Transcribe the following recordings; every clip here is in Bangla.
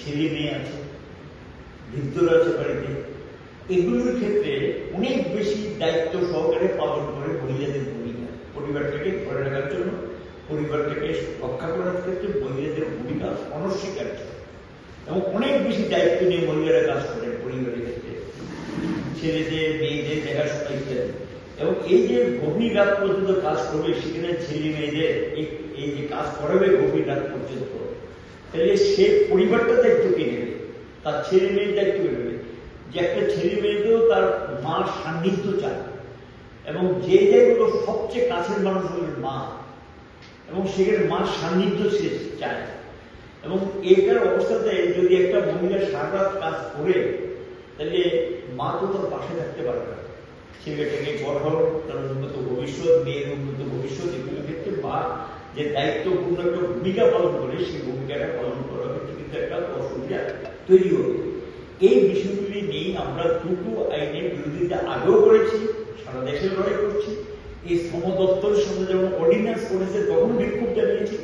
ছেলে মেয়ে আছে বৃদ্ধরা আছে বাড়িতে এগুলোর ক্ষেত্রে অনেক বেশি দায়িত্ব সহকারে পালন করে মহিলাদের ভূমিকা। পরিবারটাকে ধরে রাখার জন্য পরিবারটাকে রক্ষা করার ক্ষেত্রে মহিলাদের ভূমিকা অনস্বীকার্য। এবং অনেক বেশি দায়িত্ব নিয়ে মহিলারা কাজ করেন পরিবারের ছেলেদের, মেয়েদের দেখাশোনা ইত্যাদি এবং এই যে গভীর রাত পর্যন্ত কাজ করবে, সেখানে ছেলে মেয়েদের এই- যে কাজ করাবে গভীর রাত পর্যন্ত, তাহলে সে পরিবারটা দায়িত্ব কে নেবে, তার ছেলে মেয়ের দায়িত্ব নেবে। যে একটা ছেলে মেয়েতেও তার মার সান্নিধ্য চায়, এবং যে জায়গাগুলো সবচেয়ে কাছের মানুষ হলেন মা, এবং সেখানে মার সান্নিধ্য সে চায়। এবং এটার অবস্থাতে যদি একটা মহিলা সারা রাত কাজ করে তাহলে মা তো তার পাশে থাকতে পারবে না। ছেলেটাকে গঠন তার উন্নত ভবিষ্যৎ, মেয়ের উন্নত ভবিষ্যৎ এগুলোর ক্ষেত্রে মা যে দায়িত্বপূর্ণ একটা ভূমিকা পালন করে, সেই ভূমিকাটা পালন করার ক্ষেত্রে কিন্তু একটা অসুবিধা তৈরি হবে। এই বিষয়গুলি নিয়ে আমরা দুটো আইনের বিরোধিতা আগেও করেছি, সারা দেশে লড়াই করছি। এই শ্রম দপ্তরের সঙ্গে যখন অর্ডিন্যান্স করেছে তখন বিক্ষোভ জানিয়েছি।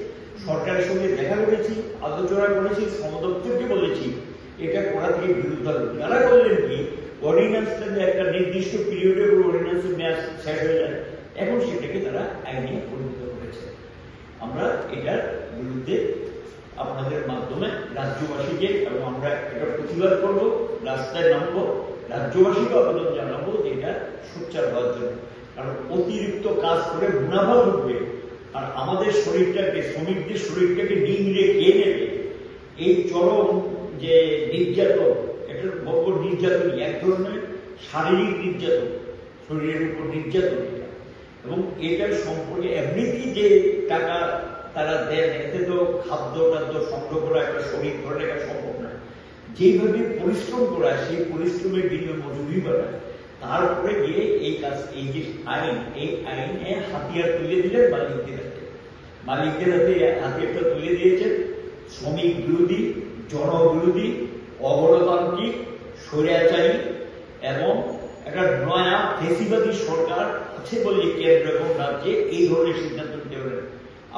সরকারের সঙ্গে দেখা করেছি, আলোচনা করেছি, শ্রম দপ্তরকে বলেছি এটা করা থেকে হবে তারা বললেন কি? অর্ডিন্যান্সটা একটা নির্দিষ্ট পিরিয়ডের উপর অর্ডিন্যান্সের মেয়াদ শেষ হয়ে যায়, এখন সেটাকে তারা আইনে পরিণত করেছে। আমরা এটার বিরুদ্ধে আপনাদের মাধ্যমে রাজ্যবাসীকে, এবং আমরা এটা প্রতিবাদ করব, রাস্তায় নামবো, রাজ্যবাসীকে আবেদন জানাব যে এটা সোচ্চার হওয়ার জন্য। কারণ অতিরিক্ত কাজ করে মুনাফা ঢুকবে, আর আমাদের শরীরটাকে, শ্রমিকদের শরীরটাকে নিংড়ে খেয়ে নেবে। এই চরম যে নির্যাতন এটা বলব নির্যাতন, এক ধরনের শারীরিক নির্যাতন, শরীরের উপর নির্যাতন এবং এটার সম্পর্কে এমনিতেই যে টাকা তারা দেন, এতে তো খাদ্য টাদ্য সংগ্রহ করা একটা শরীর ধরে রাখা সম্ভব না। যেইভাবে পরিশ্রম করা, সেই পরিশ্রমের বিনিময়ে মজুরি বাড়ায় তারপরে গিয়ে এই কাজ, এই যে আইন, এই আইনে হাতিয়ার তুলে দিলেন মালিকদের হাতে। মালিকদের হাতে হাতিয়ারটা তুলে দিয়েছেন। শ্রমিক বিরোধী জনবিরোধী অগণতান্ত্রিক স্বৈরাচারী এবং একটা নয়া ফেসিবাদী সরকার আছে বলে কেন্দ্র এবং রাজ্যে এই ধরনের সিদ্ধান্ত নিতে পারেন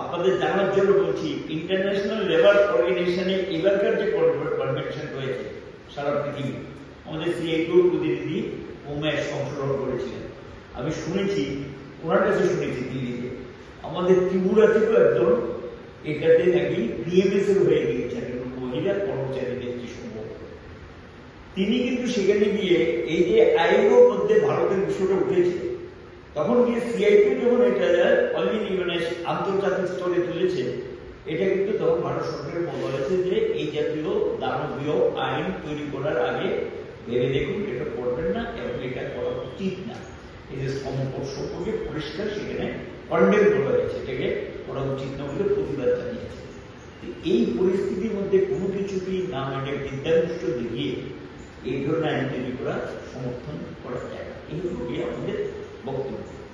আপনাদের জানার জন্য বলছি ইন্টারন্যাশনাল লেবার অর্গানাইজেশনে এবারকার যে কনভেনশন রয়েছে, সারা পৃথিবী, আমাদের সিআইটিও প্রতিনিধি উমেশ অংশগ্রহণ করেছিলেন। আমি শুনেছি, ওনার কাছে শুনেছি দিল্লিতে। আমাদের ত্রিপুরা থেকেও একজন এটাতে নাকি ডিএমএস এর হয়ে গিয়েছেন একজন মহিলা কর্মচারীদের যে সম্ভব তিনি কিন্তু সেখানে গিয়ে এই যে আইনের মধ্যে ভারতের বিষয়টা উঠেছে, তখন গিয়ে সিআইপি যখন এটা অলরেডি মানে আন্তর্জাতিক স্তরে তুলেছে এটা কিন্তু তখন ভারত সরকারের বলেছে যে এই জাতীয় দানবীয় আইন তৈরি করার আগে ভেবে দেখুন, এটা করবেন না এবং এটা করা উচিত না। এই যে সমপর সম্পর্কে পরিষ্কার সেখানে কন্ডেম করা হয়েছে, এটাকে করা উচিত না বলে প্রতিবাদ জানিয়েছে। এই পরিস্থিতির মধ্যে কোনো কিছুকেই না মানে বিদ্যানুষ্ঠ দেখিয়ে এই ধরনের আইন তৈরি করা সমর্থন করা যায় না এই হলো আমাদের বক্তব্য।